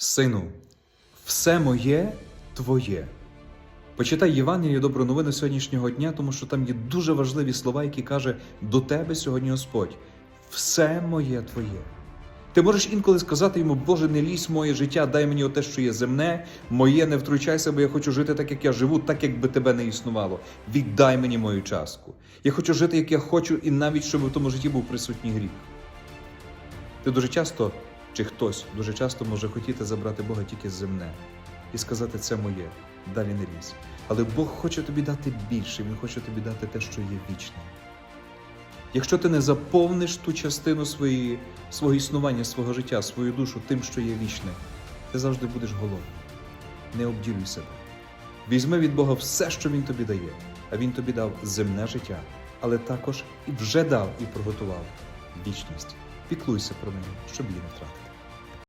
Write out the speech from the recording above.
Сину, все моє твоє. Почитай Євангеліє добру новину сьогоднішнього дня, тому що там є дуже важливі слова, які каже до тебе сьогодні Господь. Все моє твоє. Ти можеш інколи сказати йому, Боже, не лізь моє життя, дай мені оте, що є земне, моє, не втручайся, бо я хочу жити так, як я живу, так, як би тебе не існувало. Віддай мені мою частку. Я хочу жити, як я хочу, і навіть щоб в тому житті був присутній гріх. Ти дуже часто, чи хтось дуже часто може хотіти забрати Бога тільки земне і сказати це моє, далі не лізь. Але Бог хоче тобі дати більше, Він хоче тобі дати те, що є вічне. Якщо ти не заповниш ту частину своєї, свого існування, свого життя, свою душу тим, що є вічне, ти завжди будеш голодний. Не обділюй себе. Візьми від Бога все, що Він тобі дає, а Він тобі дав земне життя, але також і вже дав і приготував вічність. Піклуйся про неї, щоб її не втратити.